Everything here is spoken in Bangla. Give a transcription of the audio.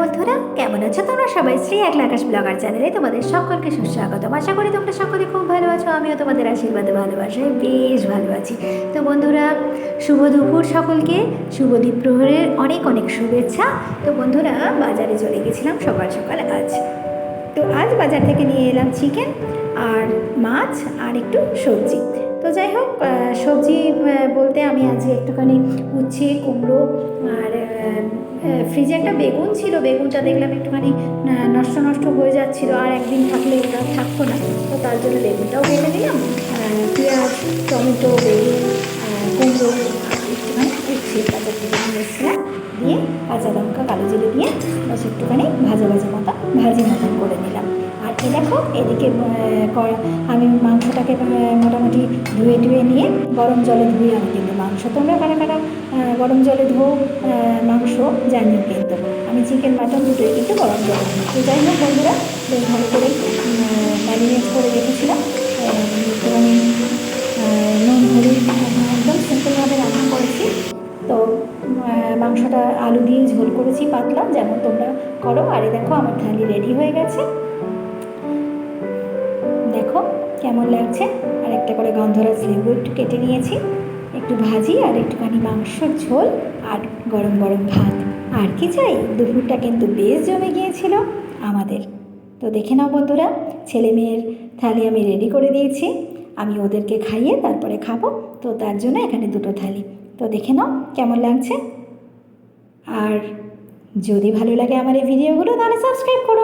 বন্ধুরা, কেমন আছো তোমরা সবাই? শ্রী একলা আকাশ ব্লগার চ্যানেলে তোমাদের সকলকে সুস্বাগতম আশা করি তোমরা সকলে খুব ভালো আছো, আমিও তোমাদের আশীর্বাদে ভালোবাসায় বেশ ভালো আছি। তো বন্ধুরা, শুভ দুপুর সকলকে, শুভ দ্বীপ প্রহরের অনেক অনেক শুভেচ্ছা। তো বন্ধুরা, বাজারে চলে গেছিলাম সকাল সকাল আজ। তো আজ বাজার থেকে নিয়ে এলাম চিকেন আর মাছ আর একটু সবজি। তো যাই হোক সবজি বলতে আমি আজকে একটুখানি উচ্ছে, কুমড়ো আর ফ্রিজে একটা বেগুন ছিল। বেগুনটা দেখলাম একটুখানি নষ্ট নষ্ট হয়ে যাচ্ছিল আর একদিন থাকলে ওটা থাকতো না। তো তার জন্য বেগুনটাও কেটে দিলাম। পেঁয়াজ, টমেটো, বেগুন কুমড়ো উচ্ছে থেকে নিয়ে দিয়ে কাঁচা লঙ্কা, কালো জিরে দিয়ে বাস একটুখানি ভাজা ভাজা মতো, ভাজি মতন করে নিলাম। এই দেখো এদিকে আমি মাংসটাকে মোটামুটি ধুয়ে টুয়ে নিয়ে গরম জলে ধুয়ে আমি কিন্তু মাংস। তোমরা কারা কারা গরম জলে ধো মাংস জানিও কিন্তু। আমি চিকেন মাটন দুটোই কিন্তু গরম জলে তো যাই হোক বন্ধুরা বেশ ভালো করে ম্যারিনেট করে রেখেছিলাম। আহ, নুন হলুদ একদম সিম্পলভাবে রান্না করেছি। তো মাংসটা আলু দিয়ে ঝোল করেছি পাতলা যেমন তোমরা করো। আর দেখো আমার থালি রেডি হয়ে গেছে। কেমন লাগছে? আর একটা করে গন্ধরাজ লেবু একটু কেটে নিয়েছি। একটু ভাজি আর একটুখানি মাংসর ঝোল আর গরম গরম ভাত। আর কি চাই? দুপুরটা কিন্তু বেশ জমে গিয়েছিল আমাদের। তো দেখে নাও বন্ধুরা, ছেলে মেয়ের থালি আমি রেডি করে দিয়েছি। আমি ওদেরকে খাইয়ে তারপরে খাব। তো তার জন্য এখানে দুটো থালি। তো দেখে নাও কেমন লাগছে। আর যদি ভালো লাগে আমার এই ভিডিওগুলো তাহলে সাবস্ক্রাইব করো।